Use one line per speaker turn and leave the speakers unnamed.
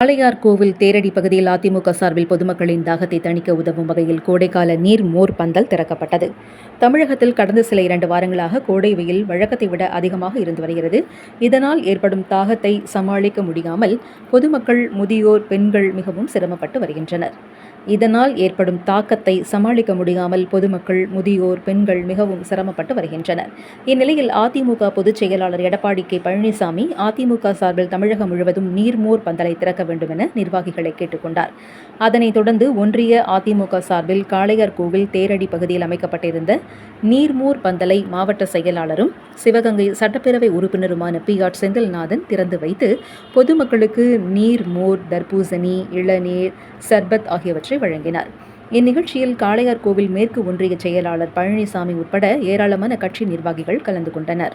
காளையார் கோவில் தேரடி பகுதியில் அதிமுக சார்பில் பொதுமக்களின் தாகத்தை தணிக்க உதவும் வகையில் கோடைக்கால நீர் மோர் பந்தல் திறக்கப்பட்டது. தமிழகத்தில் கடந்த சில இரண்டு வாரங்களாக கோடை வெயில் வழக்கத்தை விட அதிகமாக இருந்து வருகிறது. இதனால் ஏற்படும் தாகத்தை சமாளிக்க முடியாமல் பொதுமக்கள் முதியோர் பெண்கள் மிகவும் சிரமப்பட்டு வருகின்றனர். இதனால் ஏற்படும் தாக்கத்தை சமாளிக்க முடியாமல் பொதுமக்கள் முதியோர் பெண்கள் மிகவும் சிரமப்பட்டு வருகின்றனர். இந்நிலையில் அதிமுக பொதுச் செயலாளர் எடப்பாடி கே பழனிசாமி அதிமுக சார்பில் தமிழகம் முழுவதும் நீர்மோர் பந்தலை திறக்க வேண்டும் என நிர்வாகிகளை கேட்டுக்கொண்டார். அதனைத் தொடர்ந்து ஒன்றிய அதிமுக சார்பில் காளையர் கோவில் தேரடி பகுதியில் அமைக்கப்பட்டிருந்த நீர்மூர் பந்தலை மாவட்ட செயலாளரும் சிவகங்கை சட்டப்பேரவை உறுப்பினருமான பி ஆர் செந்தில்நாதன் திறந்து வைத்து பொதுமக்களுக்கு நீர்மூர் தர்பூசணி இளநீர் சர்பத் ஆகியவற்றை வழங்கினார். இந்நிகழ்ச்சியில் காளையார் கோவில் மேற்கு ஒன்றிய செயலாளர் பழனிசாமி உட்பட ஏராளமான கட்சி நிர்வாகிகள் கலந்து கொண்டனர்.